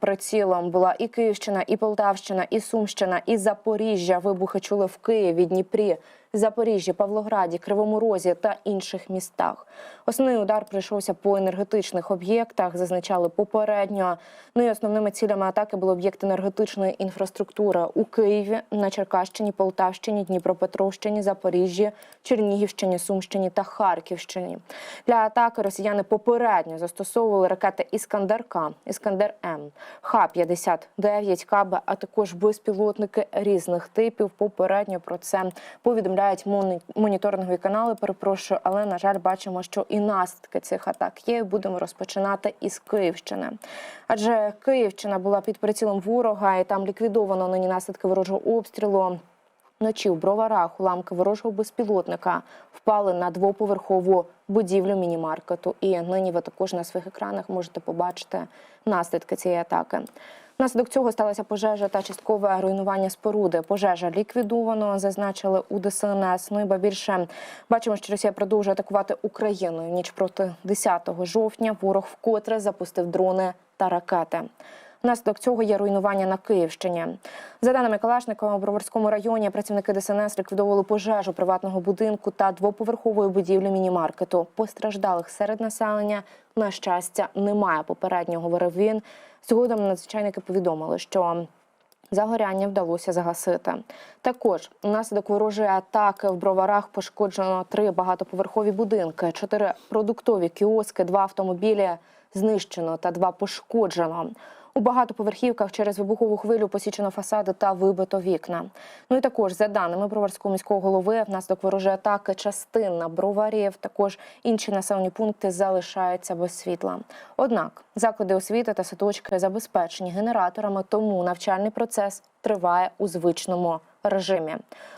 прицілом була і Київщина, і Полтавщина, і Сумщина, і Запоріжжя. Вибухи чули в Києві, Дніпрі, Запоріжжі, Павлограді, Кривому Розі та інших містах. Основний удар прийшовся по енергетичних об'єктах, зазначали попередньо. Ну і основними цілями атаки були об'єкти енергетичної інфраструктури у Києві, на Черкащині, Полтавщині, Дніпропетровщині, Запоріжжі, Чернігівщині, Сумщині та Харківщині. Для атаки росіяни попередньо застосовували ракети Іскандер К, Іскандер М, Х-59, КАБ, а також безпілотники різних типів. Попередньо про це повідомляють моні- моніторингові канали. Перепрошую, але на жаль, бачимо, що і наслідки цих атак є. Будемо розпочинати із Київщини. Адже Київщина була під прицілом ворога, і там ліквідовано нині наслідки ворожого обстрілу. Вночі в броварах уламки ворожого безпілотника впали на двоповерхову будівлю мінімаркету. І нині ви також на своїх екранах можете побачити наслідки цієї атаки. Внаслідок цього сталася пожежа та часткове руйнування споруди. Пожежа ліквідовано, зазначили у ДСНС. Ну і ба більше бачимо, що Росія продовжує атакувати Україну. Ніч проти 10 жовтня ворог вкотре запустив дрони та ракети. Внаслідок цього є руйнування на Київщині. За даними Калашникова, у Броварському районі працівники ДСНС ліквідовували пожежу приватного будинку та двоповерхової будівлі мінімаркету. Постраждалих серед населення на щастя немає. Попередньо говорив він. Згодом надзвичайники повідомили, що Загоряння вдалося загасити. Також внаслідок ворожої атаки в броварах пошкоджено три багатоповерхові будинки, чотири продуктові кіоски, два автомобілі знищено та два пошкоджено. У багатоповерхівках через вибухову хвилю посічено фасади та вибито вікна. Ну і також за даними броварського міського голови, внаслідок ворожої атаки частина броварів, також інші населені пункти залишаються без світла. Однак заклади освіти та садочки забезпечені генераторами, тому навчальний процес триває у звичному режимі.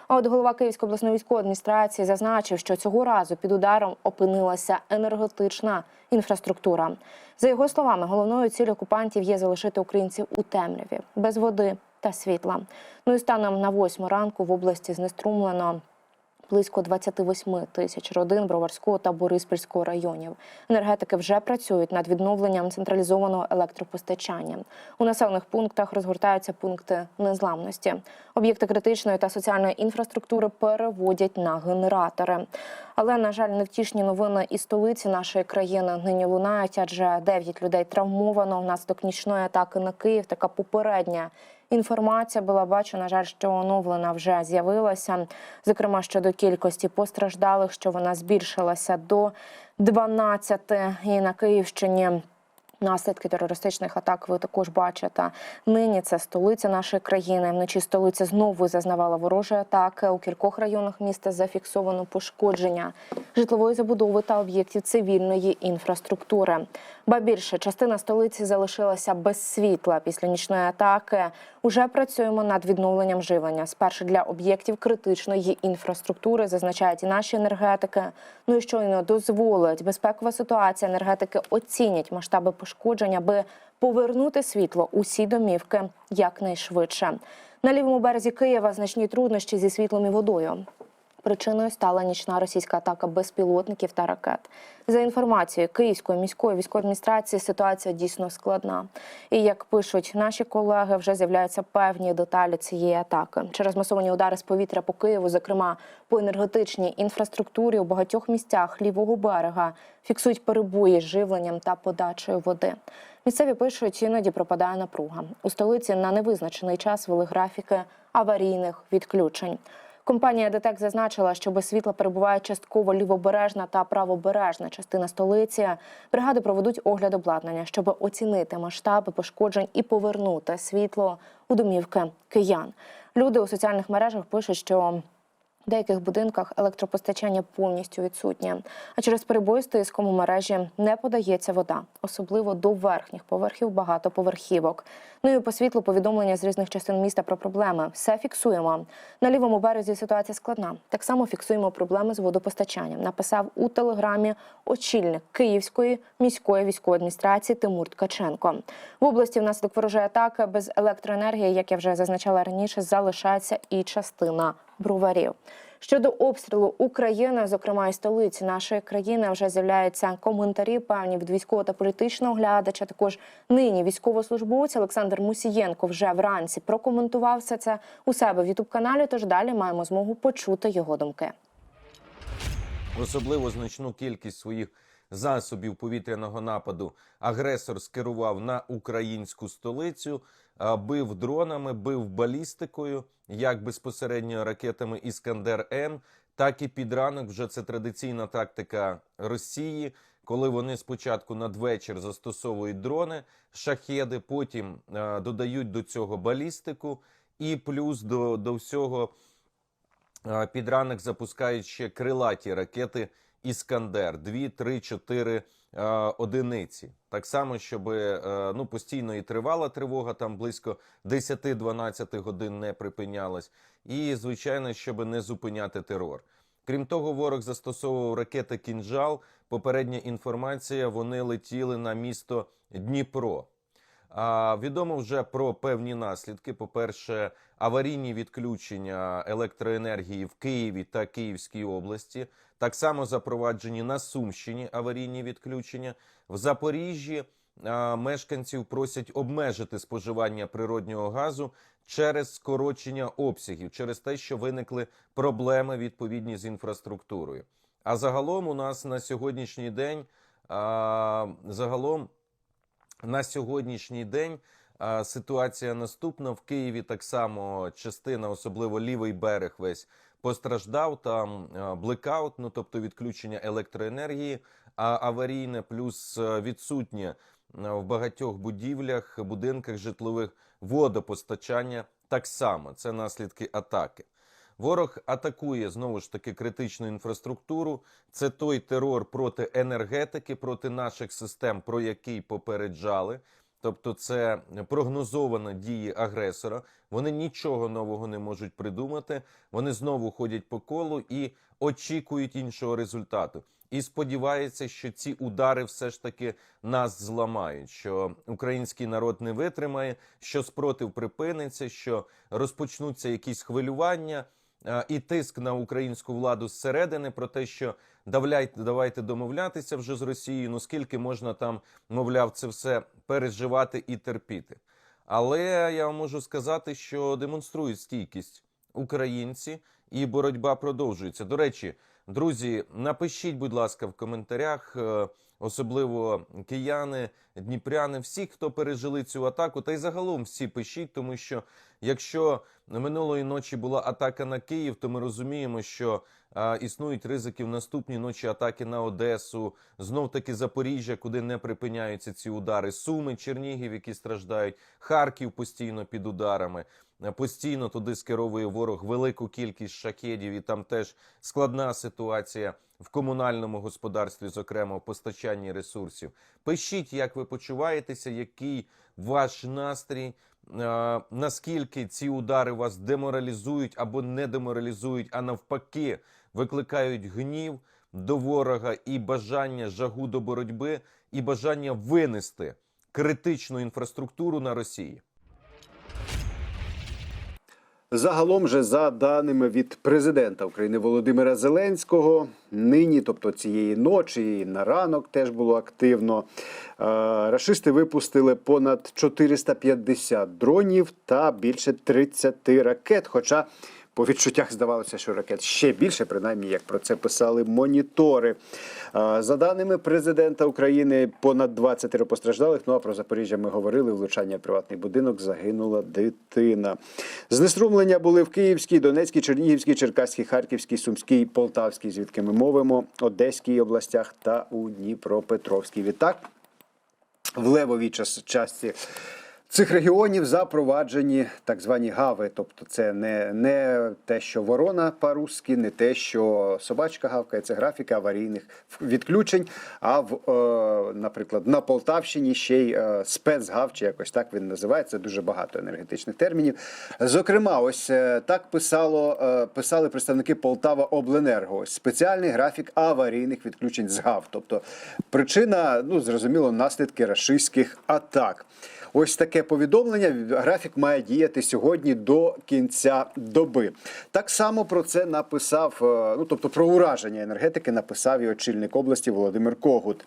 А от голова Київської обласної військової адміністрації зазначив, що цього разу під ударом опинилася енергетична інфраструктура. За його словами, головною ціллю окупантів є залишити українців у темряві без води та світла. Ну і станом на восьму ранку в області знеструмлено близько 28 тисяч родин Броварського та Бориспільського районів. Енергетики вже працюють над відновленням централізованого електропостачання. У населених пунктах розгортаються пункти незламності. Об'єкти критичної та соціальної інфраструктури переводять на генератори. Але на жаль, невтішні новини із столиці нашої країни нині лунають, адже 9 людей травмовано внаслідок нічної атаки на Київ. Така попередня Інформація була бачу, на жаль, що оновлена вже з'явилася. Зокрема, щодо кількості постраждалих, що вона збільшилася до 12. І на Київщині наслідки терористичних атак ви також бачите. Нині це столиця нашої країни. Вночі столиця знову зазнавала ворожої атаки. У кількох районах міста зафіксовано пошкодження житлової забудови та об'єктів цивільної інфраструктури. Ба більше частина столиці залишилася без світла після нічної атаки. Уже працюємо над відновленням живлення. Спершу для об'єктів критичної інфраструктури зазначають і наші енергетики. Ну і щойно дозволить безпекова ситуація. Енергетики оцінять масштаби пошкоджень, аби повернути світло усі домівки якнайшвидше. На лівому березі Києва значні труднощі зі світлом і водою. Причиною стала нічна російська атака безпілотників та ракет. За інформацією Київської міської військової адміністрації, ситуація дійсно складна. І як пишуть наші колеги, вже з'являються певні деталі цієї атаки. Через масовані удари з повітря по Києву, зокрема по енергетичній інфраструктурі у багатьох місцях лівого берега, фіксують перебої з живленням та подачею води. Місцеві пишуть, іноді пропадає напруга. У столиці на невизначений час вели графіки аварійних відключень. Компанія ДТЕК зазначила, що без світла перебуває частково лівобережна та правобережна частина столиці. Бригади проведуть огляд обладнання, щоб оцінити масштаби пошкоджень і повернути світло у домівки киян. Люди у соціальних мережах пишуть, що деяких будинках електропостачання повністю відсутнє, а через перебої з тиском у мережі не подається вода, особливо до верхніх поверхів багатоповерхівок. Ну і по світлу повідомлення з різних частин міста про проблеми. Все фіксуємо. На лівому березі ситуація складна. Так само фіксуємо проблеми з водопостачанням. Написав у телеграмі очільник Київської міської військової адміністрації Тимур Ткаченко. В області внаслідок ворожої атаки без електроенергії, як я вже зазначала раніше, залишається і частина броварів. Щодо обстрілу України, зокрема і столиці нашої країни, вже з'являються коментарі певні від військового та політичного глядача. Також нині військовослужбовець Олександр Мусієнко вже вранці прокоментував все це у себе в Ютуб каналі. Тож далі маємо змогу почути його думки. Особливо значну кількість своїх засобів повітряного нападу агресор скерував на українську столицю, бив дронами, бив балістикою, як безпосередньо ракетами Іскандер М, так і під ранок. Вже це традиційна тактика Росії, коли вони спочатку надвечір застосовують дрони, шахеди, потім а, додають до цього балістику, і плюс до, до всього. А, Під ранок запускають ще крилаті ракети Іскандер 2, 3, 4 е, одиниці. Так само, щоб е, ну, постійно і тривала тривога, там близько 10-12 годин не припинялась. І, звичайно, щоб не зупиняти терор. Крім того, ворог застосовував ракети Кінжал. Попередня інформація, вони летіли на місто Дніпро. А, відомо вже про певні наслідки. По-перше, аварійні відключення електроенергії в Києві та Київській області. Так само запроваджені на Сумщині аварійні відключення. В Запоріжжі мешканців просять обмежити споживання природнього газу через скорочення обсягів, через те, що виникли проблеми відповідні з інфраструктурою. А загалом у нас на сьогоднішній день а, загалом на сьогоднішній день ситуація наступна. В Києві так само частина, особливо лівий берег, весь постраждав. Там блекаут, ну тобто відключення електроенергії, а аварійне плюс відсутнє в багатьох будівлях, будинках житлових водопостачання. Так само це наслідки атаки. Ворог атакує знову ж таки критичну інфраструктуру. Це той терор проти енергетики, проти наших систем, про який попереджали. Тобто, це прогнозовано дії агресора. Вони нічого нового не можуть придумати. Вони знову ходять по колу і очікують іншого результату. І сподіваються, що ці удари все ж таки нас зламають. Що український народ не витримає, що спротив припиниться, що розпочнуться якісь хвилювання і тиск на українську владу зсередини про те, що давляйте, давайте домовлятися вже з Росією. Ну скільки можна там, мовляв, це все переживати і терпіти. Але я вам можу сказати, що демонструють стійкість українці, і боротьба продовжується. До речі, друзі, напишіть, будь ласка, в коментарях, е, особливо кияни, дніпряни, всі, хто пережили цю атаку, та й загалом всі пишіть, тому що якщо минулої ночі була атака на Київ, то ми розуміємо, що існують ризики в наступній ночі атаки на Одесу, знов таки Запоріжжя, куди не припиняються ці удари, Суми, Чернігів, які страждають, Харків постійно під ударами. Е, Постійно туди скеровує ворог велику кількість шахедів, і там теж складна ситуація в комунальному господарстві, зокрема в постачанні ресурсів. Пишіть, як ви почуваєтеся, який ваш настрій, е, наскільки ці удари вас деморалізують або не деморалізують, а навпаки викликають гнів до ворога і бажання жагу до боротьби, і бажання винести критичну інфраструктуру на Росії. Загалом же за даними від президента України Володимира Зеленського, нині, тобто цієї ночі, і на ранок теж було активно. е, Рашисти випустили понад 450 дронів та більше 30 ракет. Хоча по відчуттях здавалося, що ракет ще більше, принаймні як про це писали монітори. За даними президента України, понад 20 постраждалих. Ну а про Запоріжжя ми говорили. Влучання в приватний будинок загинула дитина. Знеструмлення були в Київській, Донецькій, Чернігівській, Черкаській, Харківській, Сумській, Полтавській, звідки ми мовимо, Одеській областях та у Дніпропетровській. Відтак в левовій час- часті цих регіонів запроваджені так звані гави. Тобто, це не, не те, що ворона по-русски, не те, що собачка гавкає, це графіка аварійних відключень. А в, е, наприклад, на Полтавщині ще й е, спецгав, чи якось так він називається. Дуже багато енергетичних термінів. Зокрема, ось е, так писало, писали представники Полтава Обленерго. Ось спеціальний графік аварійних відключень з ГАВ. Тобто причина, ну зрозуміло, наслідки рашистських атак. Ось таке повідомлення. Графік має діяти сьогодні до кінця доби. Так само про це написав, е, ну тобто про ураження енергетики написав і очільник області Володимир Когут.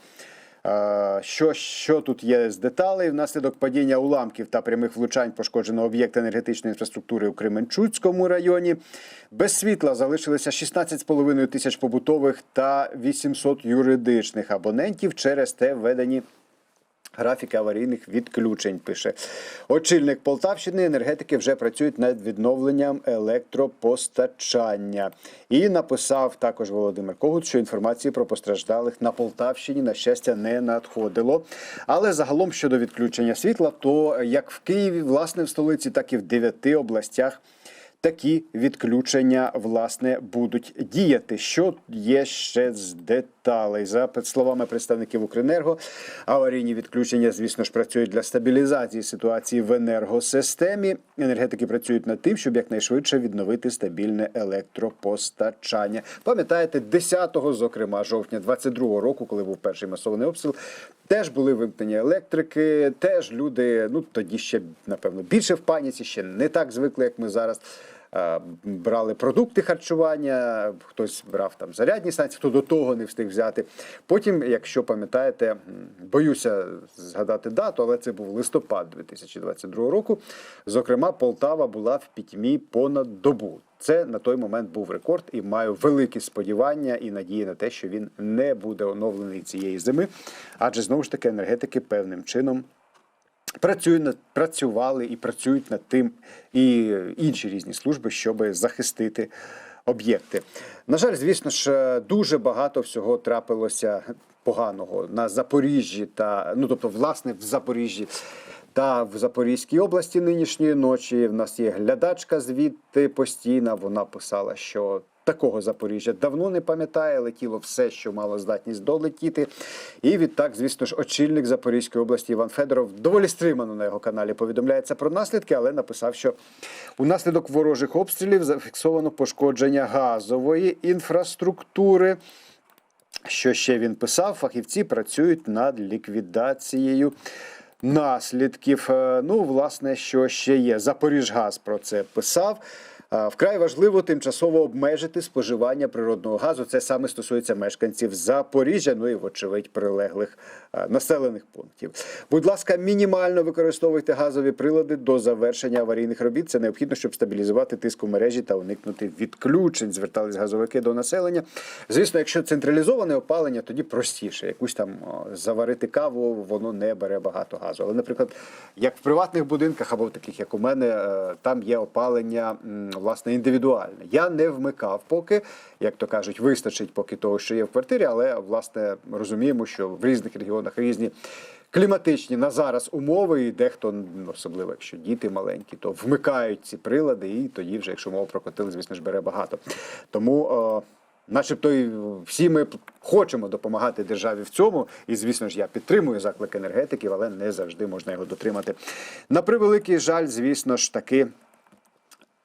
Е, Що, що тут є з деталей? Внаслідок падіння уламків та прямих влучань пошкоджено об'єкт енергетичної інфраструктури у Кременчуцькому районі. Без світла залишилися 16,5 тисяч побутових та 800 юридичних абонентів через те введені Графіки аварійних відключень пише очільник Полтавщини. Енергетики вже працюють над відновленням електропостачання. І написав також Володимир Когут, що інформації про постраждалих на Полтавщині на щастя не надходило. Але загалом щодо відключення світла, то як в Києві, власне, в столиці, так і в дев'яти областях такі відключення власне будуть діяти. Що є ще з деталей? За словами представників Укренерго, аварійні відключення, звісно ж, працюють для стабілізації ситуації в енергосистемі. Енергетики працюють над тим, щоб якнайшвидше відновити стабільне електропостачання. Пам'ятаєте, 10-го, зокрема, жовтня 22-го року, коли був перший масований обстріл, теж були вимкнені електрики. Теж люди, ну тоді ще напевно більше в паніці, ще не так звикли, як ми зараз. Е, Брали продукти харчування, хтось брав там зарядні станції, хто до того не встиг взяти. Потім, якщо пам'ятаєте, боюся згадати дату, але це був листопад 2022 року. Зокрема, Полтава була в пітьмі понад добу. Це на той момент був рекорд, і маю великі сподівання і надії на те, що він не буде оновлений цієї зими, адже знову ж таки енергетики певним чином працюють працювали і працюють над тим і інші різні служби, щоб захистити об'єкти. На жаль, звісно ж, дуже багато всього трапилося поганого на Запоріжжі та ну тобто, власне, в Запоріжжі. Та в Запорізькій області нинішньої ночі в нас є глядачка звідти постійна. Вона писала, що такого Запоріжжя давно не пам'ятає, летіло все, що мало здатність долетіти. І відтак, звісно ж, очільник Запорізької області Іван Федоров доволі стримано на його каналі повідомляється про наслідки, але написав, що унаслідок ворожих обстрілів зафіксовано пошкодження газової інфраструктури. Що ще він писав? Фахівці працюють над ліквідацією наслідків. Е, Ну, власне, що ще є. Запоріжгаз про це писав. Вкрай важливо тимчасово обмежити споживання природного газу. Це саме стосується мешканців Запоріжжя, ну і вочевидь прилеглих населених пунктів. Будь ласка, мінімально використовуйте газові прилади до завершення аварійних робіт. Це необхідно, щоб стабілізувати тиск у мережі та уникнути відключень. Звертались газовики до населення. Звісно, якщо централізоване опалення, тоді простіше. Якусь там заварити каву, воно не бере багато газу. Але, наприклад, як в приватних будинках або в таких, як у мене, е, там є опалення власне індивідуальне. Я не вмикав поки, як то кажуть, вистачить поки того, що є в квартирі, але власне розуміємо, що в різних регіонах різні. Кліматичні на зараз умови, і дехто, ну, особливо якщо діти маленькі, то вмикають ці прилади, і тоді, вже, якщо мова про котел, звісно ж, бере багато. Тому, е, начебто, і всі ми хочемо допомагати державі в цьому. І, звісно ж, я підтримую заклик енергетиків, але не завжди можна його дотримати. На превеликий жаль, звісно ж, таки.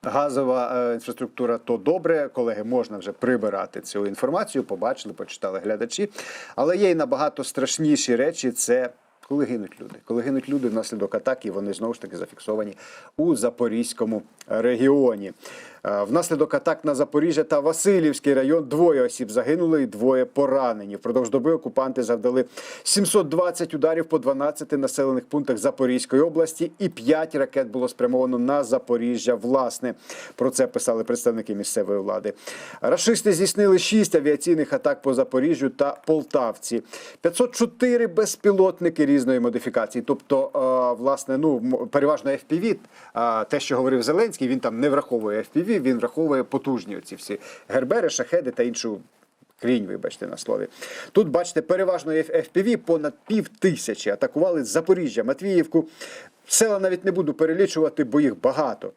Газова е, інфраструктура то добре, колеги, можна вже прибирати цю інформацію. Побачили, почитали глядачі. Але є й набагато страшніші речі. Це коли гинуть люди. Коли гинуть люди внаслідок атаки, вони знову ж таки зафіксовані у Запорізькому регіоні. Е, Внаслідок атак на Запоріжжя та Васильівський район двоє осіб загинули і двоє поранені. Впродовж доби окупанти завдали 720 ударів по 12 населених пунктах Запорізької області, і 5 ракет було спрямовано на Запоріжжя. Власне про це писали представники місцевої влади. Рашисти здійснили 6 авіаційних атак по Запоріжжю та Полтавці. 504 безпілотники різної модифікації. Тобто, е, власне, ну переважно FPV, те, що говорив Зеленський, він там не враховує FPV, він враховує потужні оці всі гербери, шахеди та іншу. Крінь, вибачте на слові. Тут бачите, переважно FPV понад пів тисячі атакували Запоріжжя, Матвіївку. Села навіть не буду перелічувати, бо їх багато.